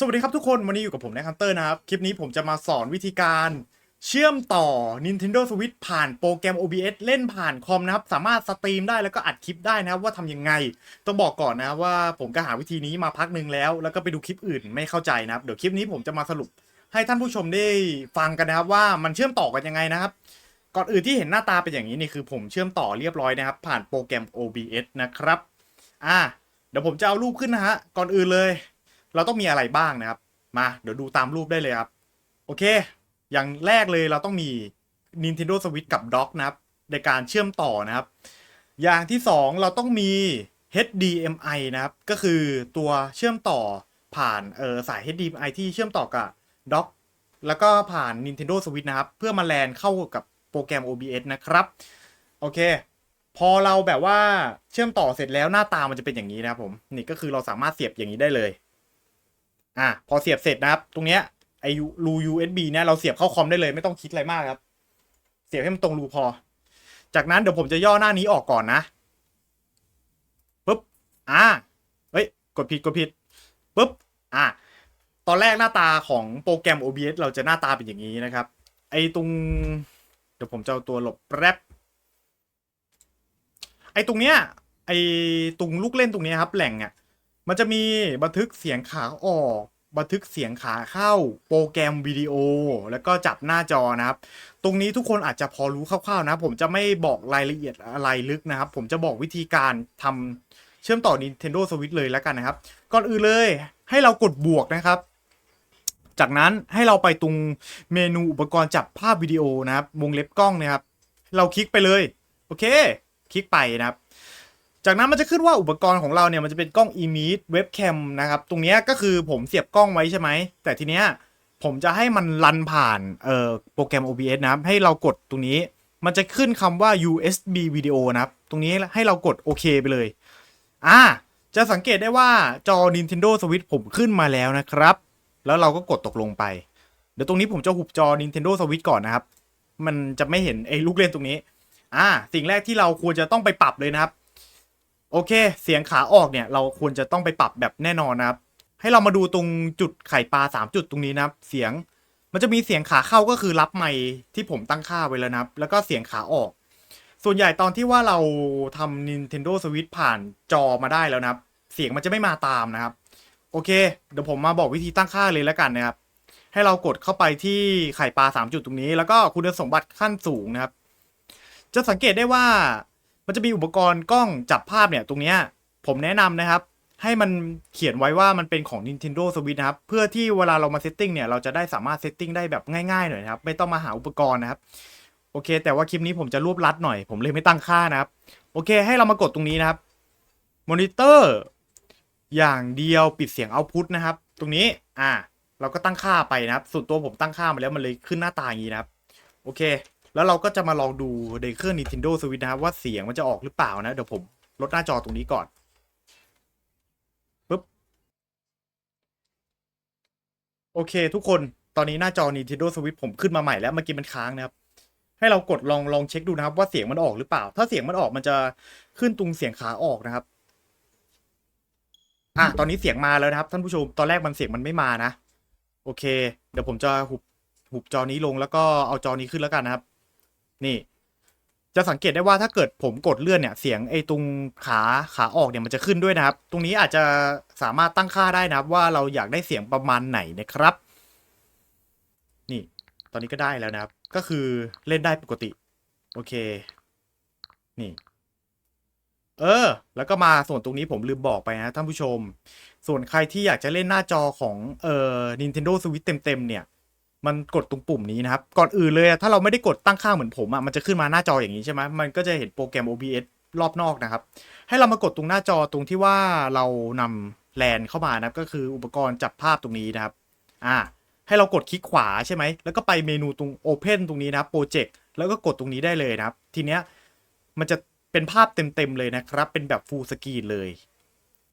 สวัสดีครับทุกคน วันนี้อยู่กับผมในคันเตอร์นะครับ คลิปนี้ผมจะมาสอนวิธีการเชื่อมต่อ Nintendo Switch ผ่านโปรแกรม OBS เล่นผ่านคอมนะครับ สามารถสตรีมได้แล้วก็อัดคลิปได้นะครับว่าทำยังไง ต้องบอกก่อนนะครับว่าผมก็หาวิธีนี้มาพักหนึ่งแล้ว แล้วก็ไปดูคลิปอื่นไม่เข้าใจนะครับ เดี๋ยวคลิปนี้ผมจะมาสรุปให้ท่านผู้ชมได้ฟังกันนะครับว่ามันเชื่อมต่อกันยังไงนะครับ ก่อนอื่นที่เห็นหน้าตาเป็นอย่างนี้นี่คือผมเชื่อมต่อเรียบร้อยนะครับ ผ่านโปรแกรม OBS นะครับ อ่า เดี๋ยวผมจะเอารูปขึ้นนะฮะ ก่อนอื่นเลย เราต้องมีอะไรบ้างนะครับ มาเดี๋ยวดูตามรูปได้เลยครับ โอเค อย่างแรกเลยเราต้องมี Nintendo Switch กับ Dock นะครับ ในการเชื่อมต่อนะครับ อย่างที่สองเราต้องมี HDMI นะครับ ก็คือตัวเชื่อมต่อผ่านเออสาย HDMI ที่เชื่อมต่อกับ Dock แล้วก็ผ่าน Nintendo Switch นะครับ เพื่อมาแลนเข้ากับโปรแกรม OBS นะครับ โอเค พอเราแบบว่าเชื่อมต่อเสร็จแล้วหน้าตามันจะเป็นอย่างนี้นะครับผม นี่ก็คือเราสามารถเสียบอย่างนี้ได้เลย อะพอเสียบเสร็จนะครับ ตรงเนี้ยไอรู USB เนี่ยเราเสียบเข้าคอมได้เลยไม่ต้องคิดอะไรมากครับ เสียบให้มันตรงรูพอ จากนั้นเดี๋ยวผมจะย่อหน้านี้ออกก่อนนะปุ๊บอ่าเฮ้ยกดผิดกดผิดปุ๊บอะตอนแรกหน้าตาของโปรแกรม OBS เราจะหน้าตาเป็นอย่างนี้นะครับ ไอตรง เดี๋ยวผมจะเอาตัวหลบแป๊บไอตรงเนี้ยไอตรงลูกเล่นตรงเนี้ยครับแหล่งอะ มันจะมีบันทึกเสียงขาออก บันทึกเสียงขาเข้า โปรแกรมวิดีโอ แล้วก็จับหน้าจอนะครับ ตรงนี้ทุกคนอาจจะพอรู้คร่าวๆนะ ผมจะไม่บอกรายละเอียดอะไรลึกนะครับ ผมจะบอกวิธีการทำเชื่อมต่อ Nintendo Switch เลยแล้วกันนะครับ ก่อนอื่นเลยให้เรากดบวกนะครับจากนั้นให้เราไปตรงเมนูอุปกรณ์จับภาพวิดีโอนะครับ วงเล็บกล้องนะครับ เราคลิกไปเลย โอเค คลิกไปนะครับ จากนั้นมันจะขึ้นว่าอุปกรณ์ของเราเนี่ยมันจะเป็นกล้อง e m i t webcam นะครับ ตรงนี้ก็คือผมเสียบกล้องไว้ใช่ไหม แต่ทีเนี้ยผมจะให้มันรันผ่านเอ่อโปรแกรม OBS นะครับ ให้เรากดตรงนี้ มันจะขึ้นคำว่า USB video นะครับ ตรงนี้ให้เรากดโอเคไปเลย อ่า จะสังเกตได้ว่าจอ Nintendo Switch ผมขึ้นมาแล้วนะครับ แล้วเราก็กดตกลงไป เดี๋ยวตรงนี้ผมจะหุบจอ Nintendo Switch ก่อนนะครับ มันจะไม่เห็นไอ้ลูกเล่นตรงนี้ อ่า สิ่งแรกที่เราควรจะต้องไปปรับเลยนะครับ โอเค เสียงขาออกเนี่ย เราควรจะต้องไปปรับแบบแน่นอนนะครับ ให้เรามาดูตรงจุดไข่ปลาสามจุดตรงนี้นะครับ เสียงมันจะมีเสียงขาเข้าก็คือรับไมที่ผมตั้งค่าไว้แล้วนะครับ แล้วก็เสียงขาออก ส่วนใหญ่ตอนที่ว่าเราทำ Nintendo Switch ผ่านจอมาได้แล้วนะครับ เสียงมันจะไม่มาตามนะครับ โอเค เดี๋ยวผมมาบอกวิธีตั้งค่าเลยแล้วกันนะครับ ให้เรากดเข้าไปที่ไข่ปลาสามจุดตรงนี้ แล้วก็คุณสมบัติขั้นสูงนะครับ จะสังเกตได้ว่า มันจะมีอุปกรณ์กล้องจับภาพเนี่ยตรงเนี้ยผมแนะนำนะครับ ให้มันเขียนไว้ว่ามันเป็นของ Nintendo Switch นะครับ เพื่อที่เวลาเรามาเซตติ้งเนี่ยเราจะได้สามารถเซตติ้งได้แบบง่ายๆหน่อยนะครับ ไม่ต้องมาหาอุปกรณ์นะครับ โอเค แต่ว่าคลิปนี้ผมจะรวบรัดหน่อย ผมเลยไม่ตั้งค่านะครับ โอเค ให้เรามากดตรงนี้นะครับมอนิเตอร์อย่างเดียวปิดเสียงเอาพุทนะครับ ตรงนี้อ่าเราก็ตั้งค่าไปนะครับส่วนตัวผมตั้งค่ามาแล้วมันเลยขึ้นหน้าตาอย่างนี้นะครับ โอเค แล้วเราก็จะมาลองดูในเครื่อง Nintendo Switch นะครับว่าเสียงมันจะออกหรือเปล่านะ เดี๋ยวผมลดหน้าจอตรงนี้ก่อนปึ๊บโอเค ทุกคนตอนนี้หน้าจอ Nintendo Switch ผมขึ้นมาใหม่แล้วเมื่อกี้มันค้างนะครับ ให้เรากดลองลองเช็คดูนะครับ ว่าเสียงมันออกหรือเปล่า ถ้าเสียงมันออกมันจะขึ้นตรงเสียงขาออกนะครับอะตอนนี้เสียงมาแล้วนะครับ ท่านผู้ชมตอนแรกมันเสียงมันไม่มานะ โอเค เดี๋ยวผมจะหุบหุบจอนี้ลงแล้วก็เอาจอนี้ขึ้นแล้วกันนะครับ นี่ จะสังเกตได้ว่าถ้าเกิดผมกดเลื่อนเนี่ย เสียงไอ้ตรงขาขาออกเนี่ยมันจะขึ้นด้วยนะครับ ตรงนี้อาจจะสามารถตั้งค่าได้นะครับ ว่าเราอยากได้เสียงประมาณไหนนะครับ นี่ ตอนนี้ก็ได้แล้วนะครับ ก็คือเล่นได้ปกติ โอเค นี่เออ แล้วก็มาส่วนตรงนี้ผมลืมบอกไปนะท่านผู้ชม ส่วนใครที่อยากจะเล่นหน้าจอของเอ่อ Nintendo Switch เต็มๆเนี่ย มันกดตรงปุ่มนี้นะครับ ก่อนอื่นเลยอะถ้าเราไม่ได้กดตั้งค่าเหมือนผมอะมันจะขึ้นมาหน้าจออย่างนี้ใช่ไหมมันก็จะเห็นโปรแกรม OBS รอบนอกนะครับ ให้เรามากดตรงหน้าจอตรงที่ว่าเรานำแลนเข้ามานะครับก็คืออุปกรณ์จับภาพตรงนี้นะครับอ่าให้เรากดคลิกขวาใช่ไหม แล้วก็ไปเมนูตรง Open ตรงนี้นะครับโปรเจกต์แล้วก็กดตรงนี้ได้เลยนะครับ ทีเนี้ยมันจะเป็นภาพเต็มๆเลยนะครับ เป็นแบบ Full Screen เลย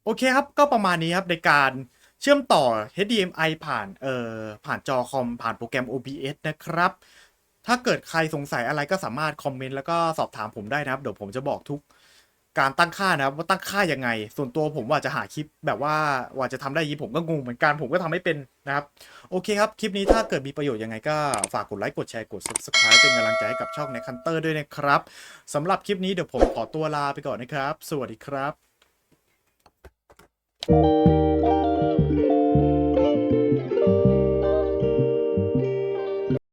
โอเคครับ ก็ประมาณนี้ครับในการ ชื่อมต่อ HDMI ผ่านเอ่อผ่านจอคอมผ่านโปรแกรม OBS นะครับ ถ้าเกิดใครสงสัยอะไรก็สามารถคอมเมนต์แล้วก็สอบถามผมได้นะครับ เดี๋ยวผมจะบอกทุกการตั้งค่านะครับว่าตั้งค่ายังไง ส่วนตัวผมว่าจะหาคลิปแบบว่าว่าจะทำได้ยังนี้ผมก็งงเหมือนกันผมก็ทำไม่เป็นนะครับ โอเคครับ คลิปนี้ถ้าเกิดมีประโยชน์ยังไงก็ฝากกดไลค์กดแชร์กด subscribe เป็นกำลังใจให้กับช่องในคันเตอร์ด้วยนะครับสำหรับคลิปนี้เดี๋ยวผมขอตัวลาไปก่อนนะครับ สวัสดีครับ